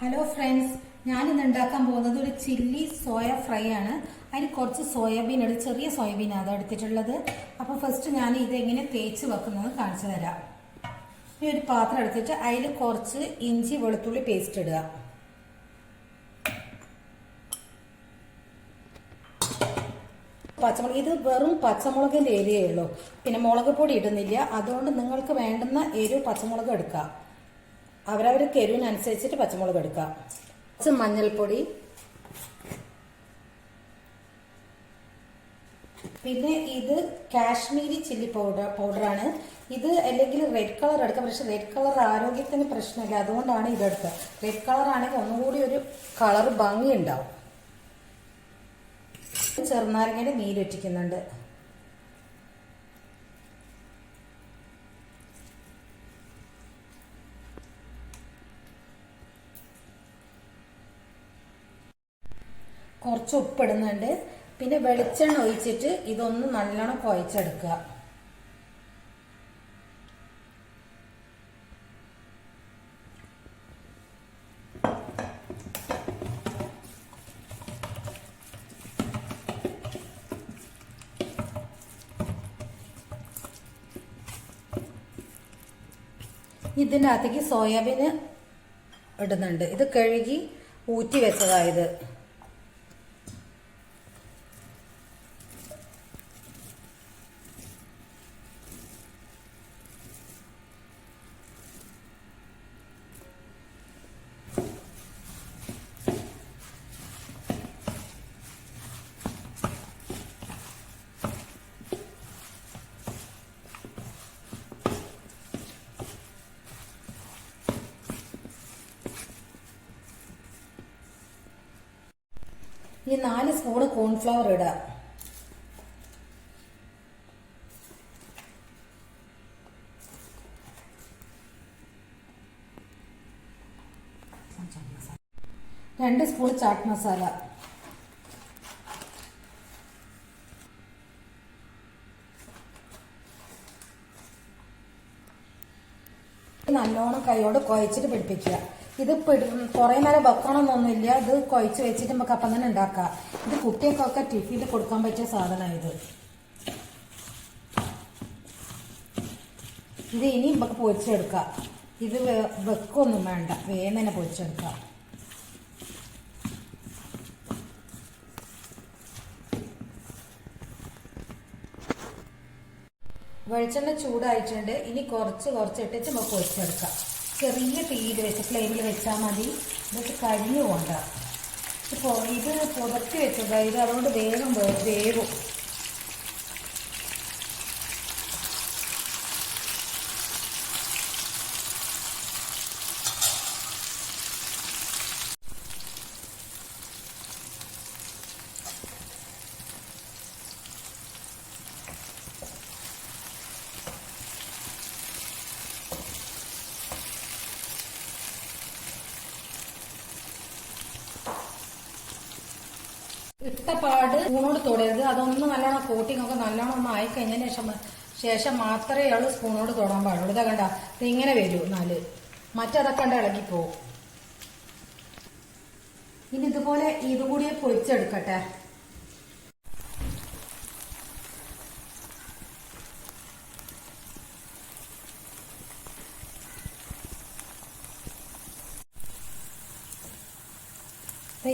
Hello friends ഞാൻ ഇന്ന് ഉണ്ടാക്കാൻ പോകുന്നത് ഒരു ചില്ലി സോയ ഫ്രൈ ആണ്. അതിന് കുറച്ച് സോയാബീൻ എടുത്ത് ചെറിയ സോയാബീൻ അത് എടുത്തിട്ടുള്ളത്. അപ്പോൾ ഫസ്റ്റ് ഞാൻ ഇത് എങ്ങനെ തേച്ച് വെക്കുന്നത് കാണിച്ചു തരാം. ഈ ഒരു പാത്രം എടുത്തിട്ട് അതിൽ കുറച്ച് ഇഞ്ചി വെളുത്തുള്ളി പേസ്റ്റ് ഇടുക. പച്ചമുളക് ഇത് വെറും പച്ചമുളകിന്റെ ഏരിയയേ ഉള്ളൂ. പിന്നെ മുളക് പൊടി ഇടുന്നില്ല. അതുകൊണ്ട് നിങ്ങൾക്ക് വേണ്ടുന്ന എരിവ് പച്ചമുളക് എടുക്കാം അവരവർക്ക് എരിവിനനുസരിച്ചിട്ട് പച്ചമുളക് എടുക്കാം. കുറച്ച് മഞ്ഞൾപ്പൊടി. പിന്നെ ഇത് കാശ്മീരി ചില്ലി പൗഡർ പൗഡറാണ്. ഇത് അല്ലെങ്കിൽ റെഡ് കളർ എടുക്കാം. പക്ഷെ റെഡ് കളർ ആരോഗ്യത്തിന് പ്രശ്നമില്ല. അതുകൊണ്ടാണ് ഇതെടുത്തത് റെഡ് കളർ ആണെങ്കിൽ ഒന്നുകൂടി ഒരു കളർ ഭംഗി ഉണ്ടാവും ചെറുനാരങ്ങയുടെ നീരൊറ്റിക്കുന്നുണ്ട് കുറച്ച് ഉപ്പിടുന്നുണ്ട്. പിന്നെ വെളിച്ചെണ്ണ ഒഴിച്ചിട്ട് ഇതൊന്ന് നല്ലോണം കുഴച്ചെടുക്കുക. ഇതിന്റെ അകത്തേക്ക് സോയാബീന് ഇടുന്നുണ്ട്. ഇത് കഴുകി ഊറ്റി വെച്ചതായത് ഈ നാല് സ്പൂണ് കോൺഫ്ലവർ ഇടുക രണ്ട് സ്പൂൺ ചാട്ട് മസാല നല്ലോണം കൈയോട് കുഴച്ചിട്ട് പിടിപ്പിക്കുക. ഇത് കുറെ നേരം വെക്കണമെന്നൊന്നുമില്ല ഇത് കുഴച്ച് വെച്ചിട്ട് നമുക്ക് അപ്പം തന്നെ ഉണ്ടാക്കാം. ഇത് കുട്ടികൾക്കൊക്കെ ടിഫിനിൽ കൊടുക്കാൻ പറ്റിയ സാധനമാണ് ഇത്. ഇത് ഇനി നമുക്ക് പൊരിച്ചെടുക്കാം. ഇത് വെക്കൊന്നും വേണ്ട. വേഗം തന്നെ പൊരിച്ചെടുക്കാം. വെളിച്ചെണ്ണ ചൂടായിട്ടുണ്ട്. ഇനി കുറച്ച് കുറച്ച് ഇട്ടിട്ട് നമുക്ക് പൊരിച്ചെടുക്കാം. ചെറിയ തീയിൽ വെച്ച് ഫ്ലെയിമിൽ വെച്ചാൽ മതി. ഇതൊക്കെ കരിഞ്ഞു പോണ്ട. ഇപ്പോൾ ഇത് പുതച്ച് വെച്ചത്. ഇത് അതുകൊണ്ട് വേഗം വേഗം ഇട്ടപാട് സ്പൂണോട് തൊടരുത്. അതൊന്ന് നല്ലോണം കോട്ടിങ് ഒക്കെ നല്ലോണം ഒന്ന് ആയി കഴിഞ്ഞതിന് ശേഷം ശേഷം മാത്രമേ അവൾ സ്പൂണോട് തൊടാൻ പാടുള്ളൂ. ഇതാ കണ്ട ഇങ്ങനെ വരൂ നാല്. മറ്റതൊക്കെ കണ്ട ഇളകിപ്പോവും ഇനി ഇതുപോലെ ഇതുകൂടി പൊരിച്ചെടുക്കട്ടെ.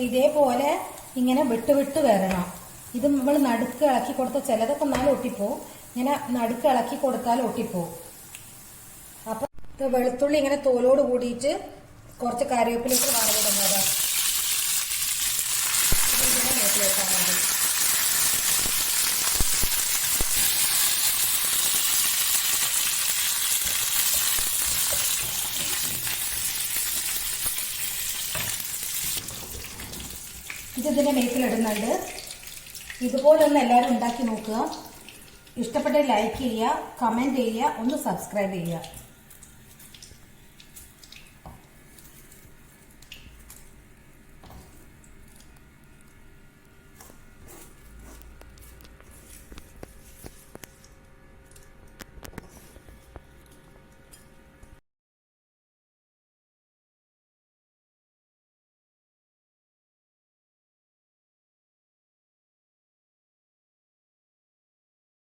ഇതേപോലെ ഇങ്ങനെ വിട്ട് വിട്ട് വരണം. ഇത് നമ്മൾ നടുക്ക് ഇളക്കി കൊടുത്ത ചിലതൊക്കെ നാലും ഒട്ടിപ്പോ ഇങ്ങനെ നടുക്ക് ഇളക്കി കൊടുത്താൽ ഒട്ടിപ്പോ അപ്പൊ വെളുത്തുള്ളി ഇങ്ങനെ തോലോട് കൂടിയിട്ട് കുറച്ച് കറിവേപ്പിലേക്ക് വറവിടുന്നത് ഇത് ഇതിനെ മൂട്ടി വെച്ചാൽ മതി ഇത് ഇതിന്റെ ഇതുപോലൊന്ന് എല്ലാവരും ഉണ്ടാക്കി നോക്കുക. ഇഷ്ടപ്പെട്ട ലൈക്ക് ചെയ്യുക കമന്റ് ചെയ്യുക ഒന്ന് സബ്സ്ക്രൈബ് ചെയ്യുക.